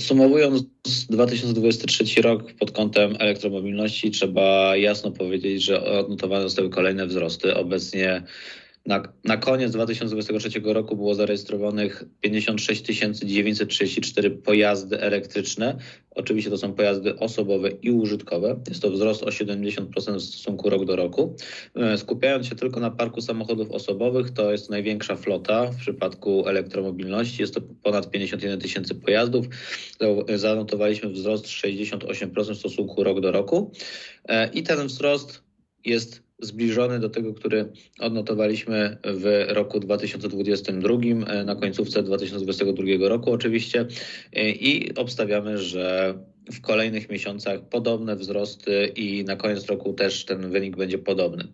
Podsumowując 2023 rok pod kątem elektromobilności, trzeba jasno powiedzieć, że odnotowane zostały kolejne wzrosty. Obecnie na, na koniec 2023 roku było zarejestrowanych 56 934 pojazdy elektryczne. Oczywiście to są pojazdy osobowe i użytkowe. Jest to wzrost o 70% w stosunku rok do roku. E, skupiając się tylko na parku samochodów osobowych, to jest największa flota w przypadku elektromobilności. Jest to ponad 51 tysięcy pojazdów. Zanotowaliśmy wzrost 68% w stosunku rok do roku. E, I ten wzrost jest zbliżony do tego, który odnotowaliśmy w roku 2022, e, na końcówce 2022 roku oczywiście e, i obstawiamy, że w kolejnych miesiącach podobne wzrosty i na koniec roku też ten wynik będzie podobny.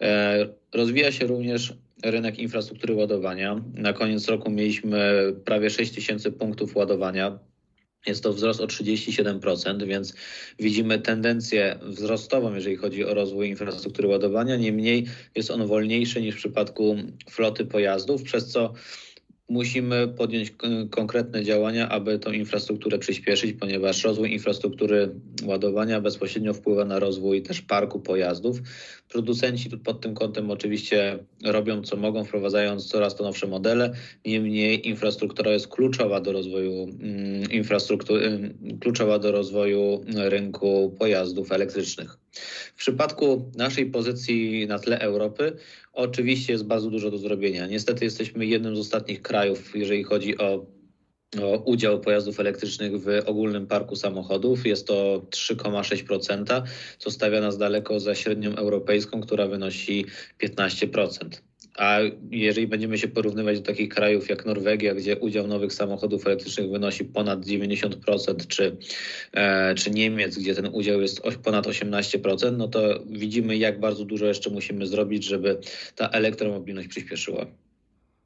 E, rozwija się również rynek infrastruktury ładowania. Na koniec roku mieliśmy prawie 6 tysięcy punktów ładowania. Jest to wzrost o 37%, więc widzimy tendencję wzrostową, jeżeli chodzi o rozwój infrastruktury ładowania. Niemniej jest on wolniejszy niż w przypadku floty pojazdów, przez co musimy podjąć konkretne działania, aby tą infrastrukturę przyspieszyć, ponieważ rozwój infrastruktury ładowania bezpośrednio wpływa na rozwój też parku pojazdów. Producenci pod tym kątem oczywiście robią co mogą, wprowadzając coraz to nowsze modele. Niemniej infrastruktura jest kluczowa do rozwoju mm, infrastruktury, kluczowa do rozwoju rynku pojazdów elektrycznych. W przypadku naszej pozycji na tle Europy, oczywiście jest bardzo dużo do zrobienia. Niestety jesteśmy jednym z ostatnich krajów, jeżeli chodzi o udział pojazdów elektrycznych w ogólnym parku samochodów. Jest to 3,6%, co stawia nas daleko za średnią europejską, która wynosi 15%. A jeżeli będziemy się porównywać do takich krajów jak Norwegia, gdzie udział nowych samochodów elektrycznych wynosi ponad 90%, czy, e, czy Niemiec, gdzie ten udział jest ponad 18%, no to widzimy, jak bardzo dużo jeszcze musimy zrobić, żeby ta elektromobilność przyspieszyła.